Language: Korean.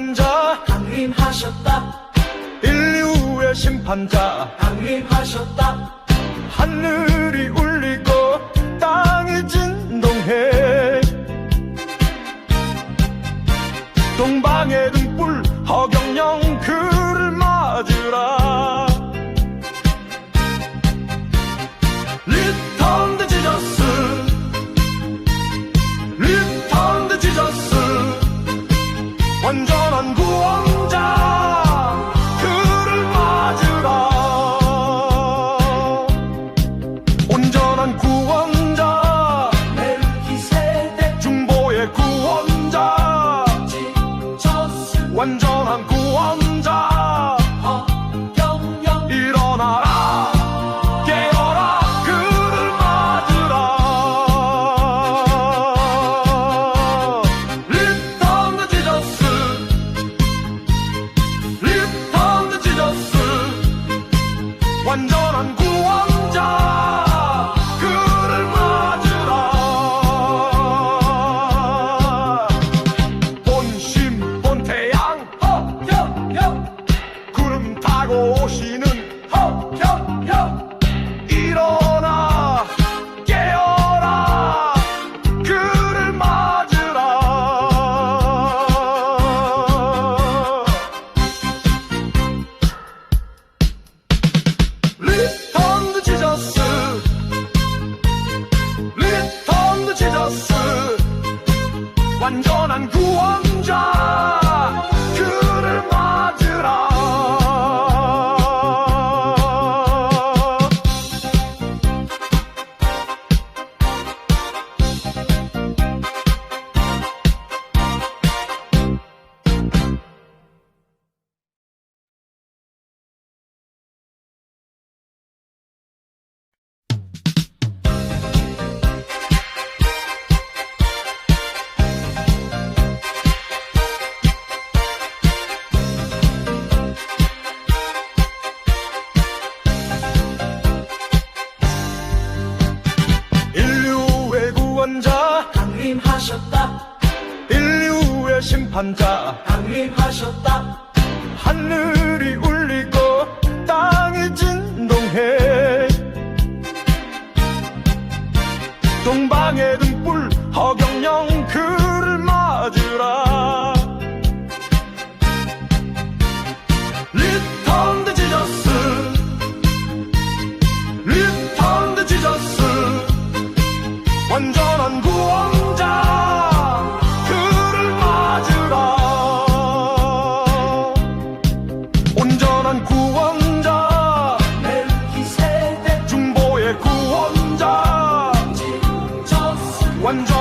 심판자 강림하셨다. 인류의 심판자 강림하셨다. 하늘 타고 오시는 허경영 일어나 깨어라 그를 맞으라. Return to Jesus Return to Jesus 완전한 구원자 그를 맞으라 강림하셨다. 인류의 심판자. 강림하셨다. 하늘이 울리고 땅이 진 구원